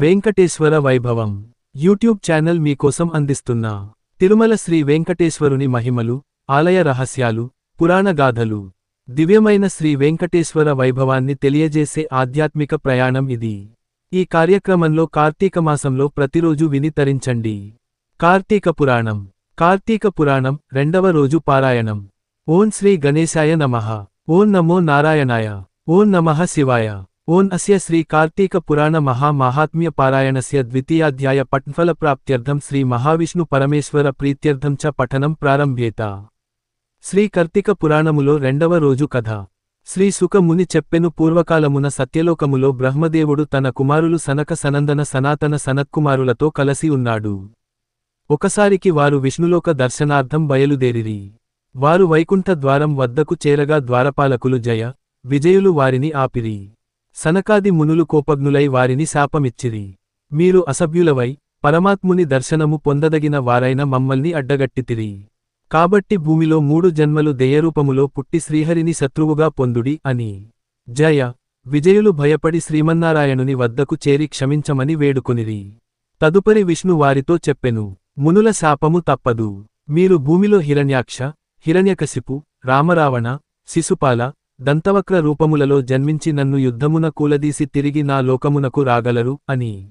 వెంకటేశ్వర వైభవం YouTube channel మీకోసం అందిస్తున్న తిరుమల శ్రీ వెంకటేశ్వరుని మహిమలు ఆలయ రహస్యాలు పురాణ గాథలు. దివ్యమైన శ్రీ వెంకటేశ్వర వైభవాన్ని తెలియజేసే ఆధ్యాత్మిక ప్రయాణం ఇది. ఈ కార్యక్రమంలో కార్తీక మాసంలో ప్రతిరోజు విని తరించండి. కార్తీక పురాణం. కార్తీక పురాణం రెండవ రోజు పారాయణం. ఓం శ్రీ గణేశాయ నమః. ఓం నమో నారాయణాయ. ఓం నమః శివాయ. ఓన్ అస్య శ్రీ కార్తీక పురాణ మహా మహాత్మ్య పారాయణస్య ద్వితీయాధ్యాయ పట్ఫల ప్రాప్త్యర్థం శ్రీ మహావిష్ణు పరమేశ్వర ప్రీత్యర్థం చ పఠనం ప్రారంభ్యేత శ్రీ కార్తీక పురాణములో రెండవ రోజు కథ. శ్రీ సుఖముని చెప్పెను పూర్వకాలమున సత్యలోకములో బ్రహ్మదేవుడు తన కుమారులు సనక సనందన సనాతన సనత్కుమారులతో కలసి ఉన్నాడు. ఒకసారికి వారు విష్ణులోక దర్శనార్థం బయలుదేరిరి. వారు వైకుంఠ ద్వారం వద్దకు చేరగా ద్వారపాలకులు జయ విజయులు వారిని ఆపిరి. సనకాది మునులు కోపగ్నులై వారిని శాపమిచ్చిరి. మీరు అసభ్యులవై పరమాత్ముని దర్శనము పొందదగిన వారైన మమ్మల్ని అడ్డగట్టితిరి. కాబట్టి భూమిలో మూడు జన్మలు దేయరూపములో పుట్టి శ్రీహరిని శత్రువుగా పొందుడి అని. జయ విజయులు భయపడి శ్రీమన్నారాయణుని వద్దకు చేరి క్షమించమని వేడుకొనిరి. తదుపరి విష్ణు వారితో చెప్పెను మునుల శాపము తప్పదు. మీరు భూమిలో హిరణ్యాక్ష హిరణ్యకశిపు రామరావణ శిశుపాల దంతవక్ర రూపములలో జన్మించి నన్ను యుద్ధమున కూలదీసి తిరిగి నా లోకమునకు రాగలరు అని.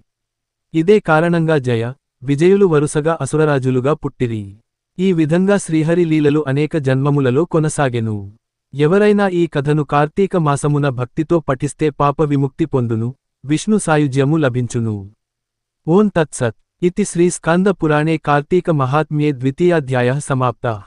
ఇదే కారణంగా జయ విజయులు వరుసగా అసురరాజులుగా పుట్టిరి. ఈ విధంగా శ్రీహరి లీలలు అనేక జన్మములలో కొనసాగెను. ఎవరైనా ఈ కథను కార్తీక మాసమున భక్తితో పఠిస్తే పాప విముక్తి పొందును విష్ణు సాయుజ్యము లభించును. ఓం తత్సత్. ఇది శ్రీ స్కంద పురాణే కార్తీక మహాత్మ్యే ద్వితీయాధ్యాయ సమాప్త.